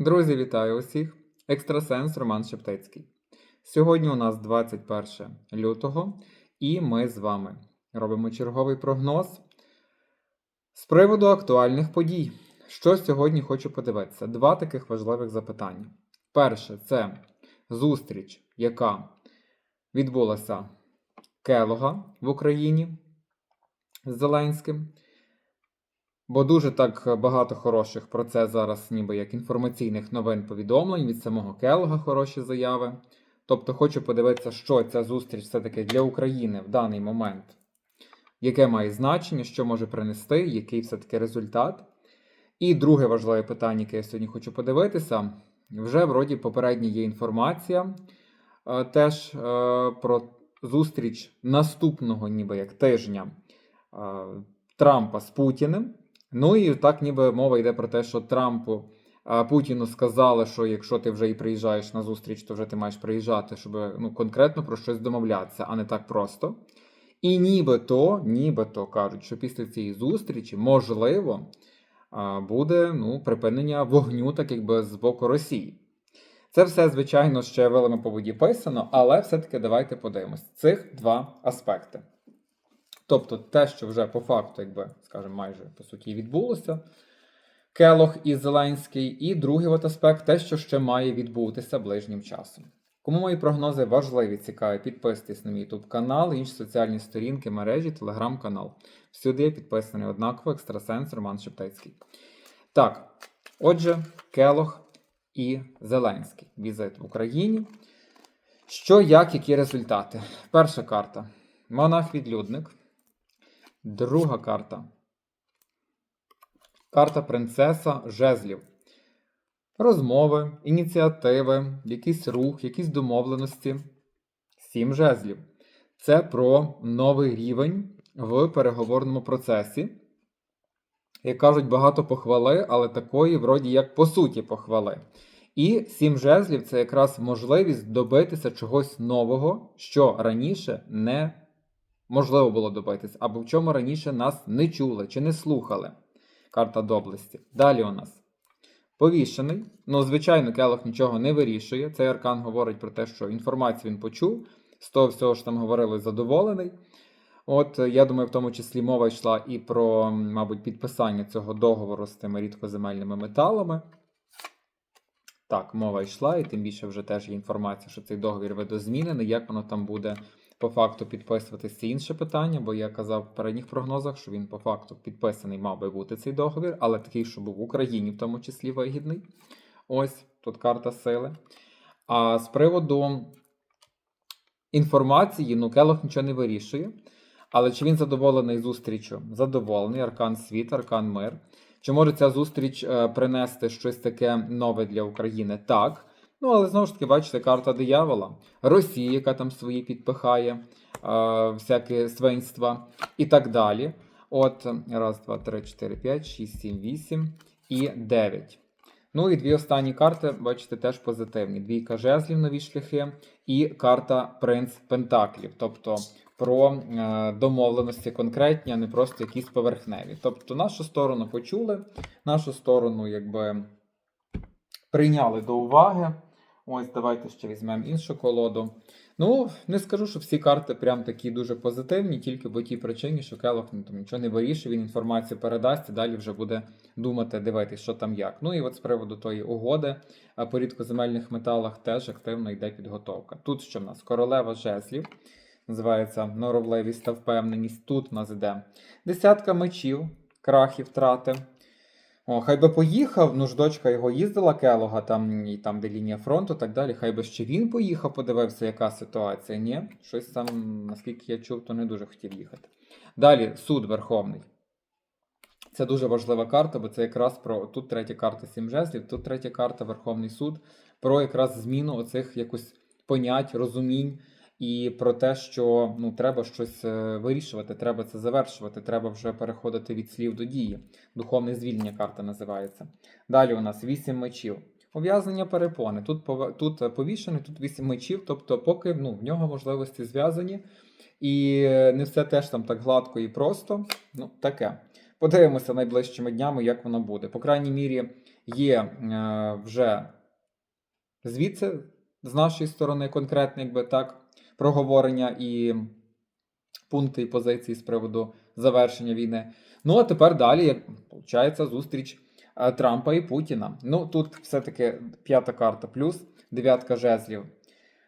Друзі, вітаю усіх! Екстрасенс Роман Шептицький. Сьогодні у нас 21 лютого, і ми з вами робимо черговий прогноз з приводу актуальних подій. Що сьогодні хочу подивитися? Два таких важливих запитання. Перше, це зустріч, яка відбулася Келога в Україні з Зеленським. Бо дуже так багато хороших про це зараз, ніби як інформаційних новин повідомлень від самого Келога хороші заяви. Тобто хочу подивитися, що ця зустріч все-таки для України в даний момент, яке має значення, що може принести, який все-таки результат. І друге важливе питання, яке я сьогодні хочу подивитися, вже вроді попередня є інформація е, теж е, про зустріч наступного, ніби як тижня е, Трампа з Путіним. Ну і так, ніби мова йде про те, що Трампу Путіну сказали, що якщо ти вже і приїжджаєш на зустріч, то вже ти маєш приїжджати, щоб ну, конкретно про щось домовлятися, а не так просто. І нібито, нібито кажуть, що після цієї зустрічі, можливо, буде ну, припинення вогню, так якби з боку Росії. Це все, звичайно, ще вилами по воді писано, але все-таки давайте подивимось цих два аспекти. Тобто те, що вже по факту, якби, скажімо, майже по суті відбулося, Келох і Зеленський, і другий от аспект те, що ще має відбутися ближнім часом. Кому мої прогнози важливі, цікаві, підписуйтесь на мій YouTube канал, інші соціальні сторінки, мережі, телеграм-канал. Всюди підписаний однаково екстрасенс Роман Шептицький. Так, отже, Келох і Зеленський. Візит в Україні. Що, як, які результати? Перша карта. Монах-відлюдник. Друга карта. Карта принцеса жезлів. Розмови, ініціативи, якийсь рух, якісь домовленості. Сім жезлів. Це про новий рівень в переговорному процесі. Як кажуть, багато похвали, але такої, вроді, як по суті, похвали. І сім жезлів це якраз можливість добитися чогось нового, що раніше не можливо було добитись, або в чому раніше нас не чули чи не слухали. Карта доблесті. Далі у нас повішений. Ну, звичайно, Келох нічого не вирішує. Цей аркан говорить про те, що інформацію він почув, з того всього, що там говорили, задоволений. От, я думаю, в тому числі мова йшла і про, мабуть, підписання цього договору з тими рідкоземельними металами. Так, мова йшла, і тим більше вже теж є інформація, що цей договір видозмінений, як воно там буде по факту підписуватись це інше питання, бо я казав в передніх прогнозах, що він по факту підписаний мав би бути цей договір, але такий, що був в Україні, в тому числі вигідний. Ось тут карта сили. А з приводу інформації, ну, Келох нічого не вирішує. Але чи він задоволений зустрічю? Задоволений, аркан світ, аркан мир. Чи може ця зустріч е, принести щось таке нове для України? Так. Ну, але знову ж таки, бачите, карта диявола, Росія, яка там свої підпихає, е, всякі свинства і так далі. От, раз, два, три, чотири, п'ять, шість, сім, вісім і дев'ять. Ну і дві останні карти, бачите, теж позитивні. Двійка жезлів, нові шляхи, і карта Принц Пентаклів. Тобто про е, домовленості конкретні, а не просто якісь поверхневі. Тобто, нашу сторону почули, нашу сторону, якби прийняли до уваги. Ось, давайте ще візьмемо іншу колоду. Ну, не скажу, що всі карти прям такі дуже позитивні, тільки по тій причині, що Келох ну, там нічого не вирішує, він інформацію передасть і далі вже буде думати, дивитись, що там як. Ну і от з приводу тої угоди по рідкоземельних металах теж активно йде підготовка. Тут що в нас? Королева жезлів. Називається норовливість та впевненість. Тут у нас іде десятка мечів, крахи, втрати. О, хай би поїхав, ну ж дочка його їздила Келога, там, і там, де лінія фронту, так далі. Хай би ще він поїхав, подивився, яка ситуація. Ні, щось там, наскільки я чув, то не дуже хотів їхати. Далі суд Верховний. Це дуже важлива карта, бо це якраз про тут третя карта сім жезлів, тут третя карта Верховний суд, про якраз зміну оцих якось понять, розумінь. І про те, що ну треба щось е, вирішувати, треба це завершувати, треба вже переходити від слів до дії. Духовне звільнення карта називається. Далі у нас вісім мечів. Ув'язнення перепони. Тут тут повішений, тут вісім мечів, тобто, поки ну, в нього можливості зв'язані. І не все теж там так гладко і просто. Ну, таке. Подивимося найближчими днями, як воно буде. По крайній мірі, є е, вже звідси, з нашої сторони, конкретне, якби так, проговорення і пункти і позиції з приводу завершення війни. Ну а тепер далі, як виходить, зустріч е, Трампа і Путіна. Ну тут все-таки п'ята карта плюс, дев'ятка жезлів.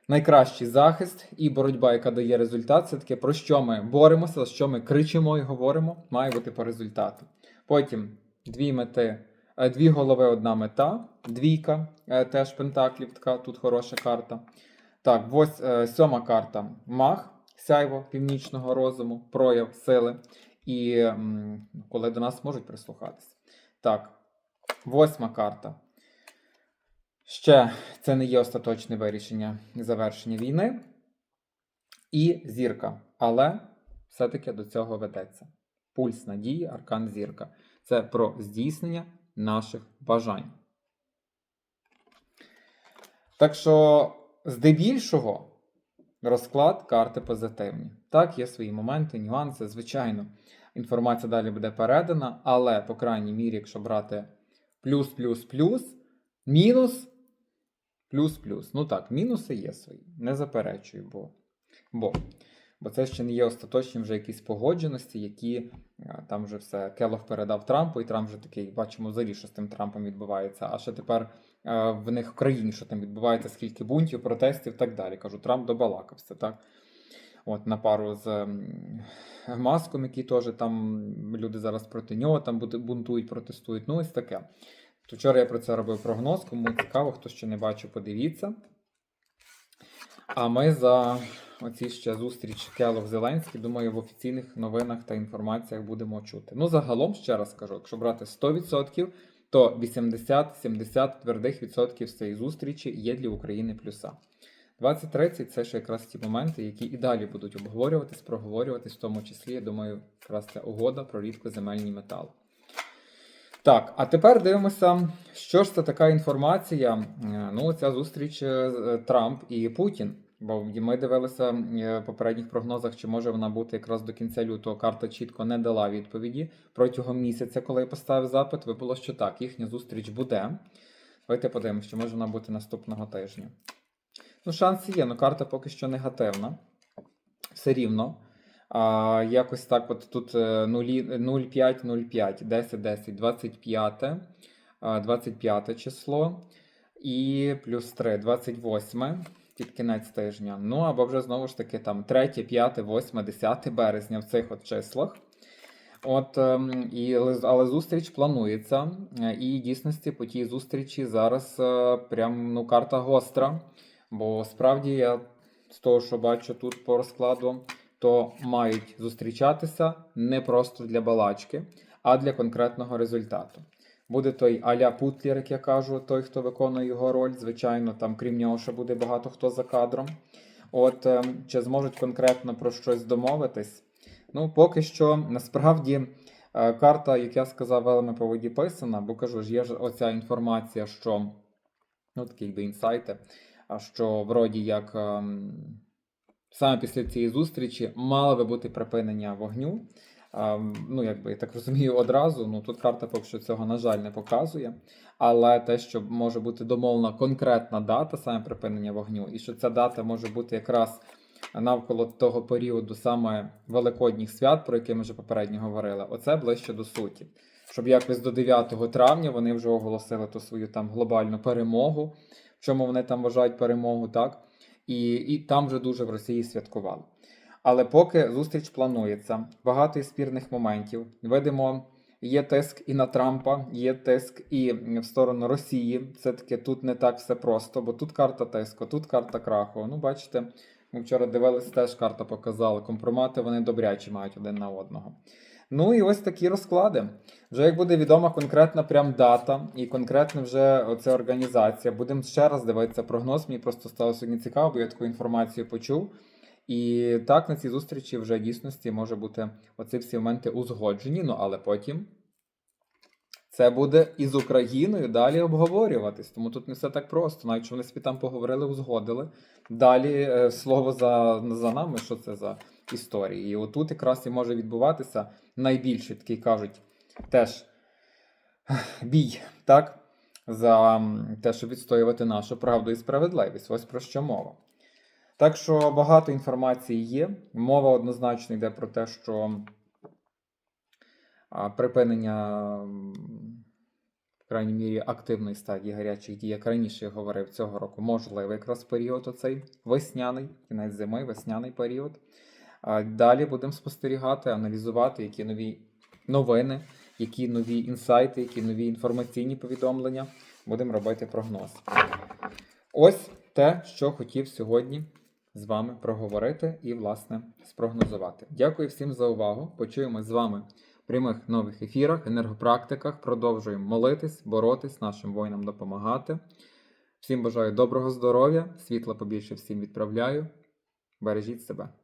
Найкращий захист і боротьба, яка дає результат, це таке, про що ми боремося, за що ми кричимо і говоримо, має бути по результату. Потім дві мети, е, дві голови, одна мета, двійка, е, теж пентаклів, така тут хороша карта. Так, ось е, сьома карта маг, сяйво північного розуму, прояв сили. І м, коли до нас можуть прислухатися. Так, восьма карта. Ще це не є остаточне вирішення завершення війни. І зірка. Але все-таки до цього ведеться. Пульс надії, аркан зірка. Це про здійснення наших бажань. Так що, здебільшого, розклад карти позитивні. Так, є свої моменти, нюанси, звичайно. Інформація далі буде передана, але, по крайній мірі, якщо брати плюс, плюс, плюс, мінус, плюс, плюс. Ну так, мінуси є свої. Не заперечую, бо, бо, бо це ще не є остаточні вже якісь погодженості, які е, там вже все Келох передав Трампу, і Трамп вже такий, бачимо взагалі, що з тим Трампом відбувається. А ще тепер е, в них в країні, що там відбувається, скільки бунтів, протестів і так далі. Кажу, Трамп добалакався, так? От на пару з маском, який теж там люди зараз проти нього там бунтують, протестують. Ну, ось таке. То вчора я про це робив прогноз. Кому цікаво, хто ще не бачив, подивіться. А ми за оці ще зустріч Келов Зеленський, думаю, в офіційних новинах та інформаціях будемо чути. Ну, загалом, ще раз скажу, якщо брати 100%, то 80-70 твердих відсотків з цієї зустрічі є для України плюса. 20-30 це ще якраз ті моменти, які і далі будуть обговорюватись, проговорюватись, в тому числі, я думаю, якраз ця угода про рідкоземельні метали. Так, а тепер дивимося, що ж це така інформація. Е, Ну, ця зустріч е, Трамп і Путін. Бо ми дивилися е, в попередніх прогнозах, чи може вона бути якраз до кінця лютого. Карта чітко не дала відповіді. Протягом місяця, коли я поставив запит, випало, що так, їхня зустріч буде. Давайте подивимося, чи може вона бути наступного тижня. Ну, шанси є, але карта поки що негативна. Все рівно. А, якось так, от тут е, 0,5, 0,5, 10, 10, 25, 25 число і плюс 3, 28 під кінець тижня. Ну, або вже знову ж таки там 3, 5, 8, 10 березня в цих от числах. От, ем, і, але, зустріч планується. І дійсності по тій зустрічі зараз е, прям ну, карта гостра. Бо справді я з того, що бачу тут по розкладу, то мають зустрічатися не просто для балачки, а для конкретного результату. Буде той Аля Путлер, як я кажу, той, хто виконує його роль. Звичайно, там крім нього ще буде багато хто за кадром. От ем, чи зможуть конкретно про щось домовитись? Ну, поки що, насправді, е, карта, як я сказав, велами по воді писана, бо кажу ж, є ж оця інформація, що ну, такі якби інсайти, що вроді як ем, саме після цієї зустрічі мало би бути припинення вогню. Ну, якби я так розумію, одразу. Ну тут карта поки що цього, на жаль, не показує. Але те, що може бути домовлена конкретна дата саме припинення вогню, і що ця дата може бути якраз навколо того періоду саме Великодніх свят, про які ми вже попередньо говорили, оце ближче до суті. Щоб якось до 9 травня вони вже оголосили ту свою там глобальну перемогу, в чому вони там вважають перемогу, так? І, і там вже дуже в Росії святкували. Але поки зустріч планується, багато і спірних моментів. Видимо, є тиск і на Трампа, є тиск і в сторону Росії. Все-таки тут не так все просто, бо тут карта тиску, тут карта краху. Ну, бачите, ми вчора дивилися, теж карта показала. Компромати вони добрячі мають один на одного. Ну і ось такі розклади. Вже як буде відома конкретна прям дата і конкретна вже оця організація. Будемо ще раз дивитися прогноз. Мені просто стало сьогодні цікаво, бо я таку інформацію почув. І так на цій зустрічі вже дійсності може бути оці всі моменти узгоджені, ну але потім це буде із Україною далі обговорюватись. Тому тут не все так просто. Навіть що вони собі там поговорили, узгодили. Далі е, слово за, за нами, що це за історії. І отут якраз і може відбуватися найбільший такий кажуть теж бій, так? За те, щоб відстоювати нашу правду і справедливість. Ось про що мова. Так що багато інформації є. Мова однозначно йде про те, що припинення, в крайній мірі, активної стадії гарячих дій, як раніше я говорив, цього року можливий якраз період оцей весняний, кінець зими, весняний період. Далі будемо спостерігати, аналізувати, які нові новини, які нові інсайти, які нові інформаційні повідомлення. Будемо робити прогноз. Ось те, що хотів сьогодні з вами проговорити і, власне, спрогнозувати. Дякую всім за увагу. Почуємось з вами в прямих нових ефірах, енергопрактиках. Продовжуємо молитись, боротись, нашим воїнам допомагати. Всім бажаю доброго здоров'я, світла побільше всім відправляю. Бережіть себе.